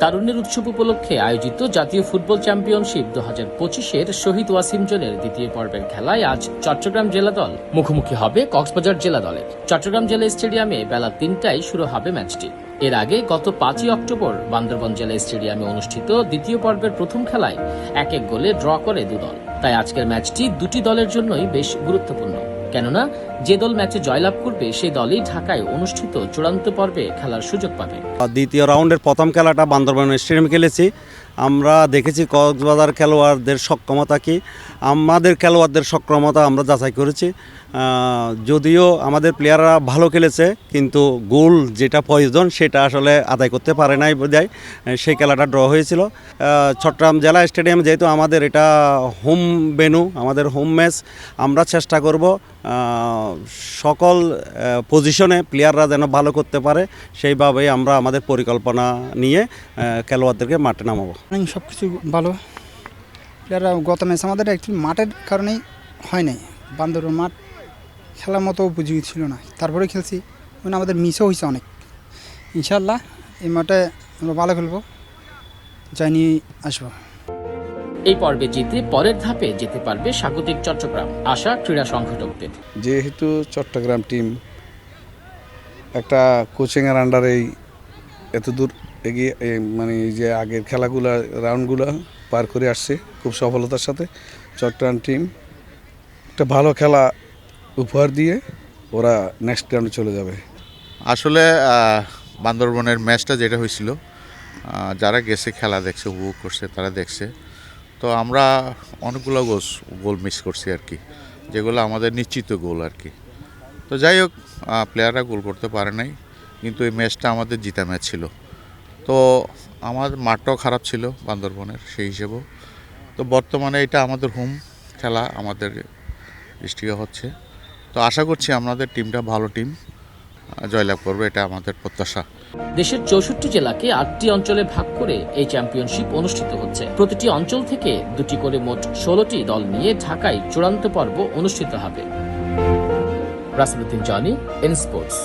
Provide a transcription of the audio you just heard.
তারুণ্যের উৎসব উপলক্ষে আয়োজিত জাতীয় ফুটবল চ্যাম্পিয়নশিপ দু হাজার পঁচিশের শহীদ ওয়াসিম জোনের দ্বিতীয় পর্বের খেলায় আজ চট্টগ্রাম জেলা দল মুখোমুখি হবে কক্সবাজার জেলা দলের। চট্টগ্রাম জেলা স্টেডিয়ামে বেলা তিনটায় শুরু হবে ম্যাচটি। এর আগে গত পাঁচই অক্টোবর বান্দরবন জেলা স্টেডিয়ামে অনুষ্ঠিত দ্বিতীয় পর্বের প্রথম খেলায় এক এক গোলে ড্র করে দুদল। তাই আজকের ম্যাচটি দুটি দলের জন্যই বেশ গুরুত্বপূর্ণ। কেননা, যে দল ম্যাচে জয়লাভ করবে সেই দলই ঢাকায় অনুষ্ঠিত চূড়ান্ত পর্বে খেলার সুযোগ পাবে। দ্বিতীয় রাউন্ডের প্রথম খেলাটা বান্দরবান স্টেডিয়ামে খেলেছি। আমরা দেখেছি কক্সবাজার খেলোয়াড়দের সক্ষমতা কি। আমাদের খেলোয়াড়দের সক্ষমতা আমরা যাচাই করেছি। যদিও আমাদের প্লেয়াররা ভালো খেলেছে, কিন্তু গোল যেটা প্রয়োজন, সেটা আসলে আদায় করতে পারে নাই বোধহয়। সেই খেলাটা ড্র হয়েছিল। চট্টগ্রাম জেলা স্টেডিয়াম যেহেতু আমাদের এটা হোম বেনু আমাদের হোম ম্যাচ আমরা চেষ্টা করব সকল পজিশনে প্লেয়াররা যেন ভালো করতে পারে, সেইভাবেই আমরা আমাদের পরিকল্পনা নিয়ে খেলোয়াড়দেরকে মাঠে নামাবো। সব কিছু ভালো। প্লেয়াররা গত ম্যাচ আমাদের অ্যাকচুয়ালি মাঠের কারণেই হয় নাই। বান্দরবান মাঠ খেলার মতো উপযোগী ছিল না। তারপরে খেলছি মানে আমাদের মিসও হয়েছে অনেক। ইনশাল্লাহ এই মাঠে আমরা ভালো খেলব। জানিয়ে আসব। এই পর্বে জিতে পরের ধাপে যেতে পারবে স্বাগতিক চট্টগ্রাম আশা ক্রীড়া সংগঠকদের। যেহেতু চট্টগ্রাম টিম একটা কোচিংয়ের আন্ডারেই এত দূর এগিয়ে মানে এই যে আগের খেলাগুলা রাউন্ডগুলো পার করে আসছে খুব সফলতার সাথে চট্টগ্রাম টিম একটা ভালো খেলা উপহার দিয়ে ওরা নেক্সট রাউন্ডে চলে যাবে। আসলে বান্দরবনের ম্যাচটা যেটা হয়েছিল যারা গেছে খেলা দেখছে উপভোগ করছে তারা দেখছে। তো আমরা অনেকগুলো গোস গোল মিস করছি আর কি, যেগুলো আমাদের নিশ্চিত গোল আর কি। তো যাই হোক প্লেয়াররা গোল করতে পারে নাই, কিন্তু এই ম্যাচটা আমাদের জিতা ম্যাচ ছিল। তো আমার মাঠটাও খারাপ ছিল বান্দরবনের সেই হিসেবেও। তো বর্তমানে এটা আমাদের হোম খেলা, আমাদের ডিস্ট্রিক্টে হচ্ছে। তো আশা করছি আমাদের টিমটা ভালো টিম জয়লাভ করবে, এটা আমাদের প্রত্যাশা। দেশের চৌষট্টি জেলাকে আটটি অঞ্চলে ভাগ করে এই চ্যাম্পিয়নশিপ অনুষ্ঠিত হচ্ছে। প্রতিটি অঞ্চল থেকে দুটি করে মোট ষোলোটি দল নিয়ে ঢাকায় চূড়ান্ত পর্ব অনুষ্ঠিত হবে। রাসিমুদ্দিন জনি এন স্পোর্টস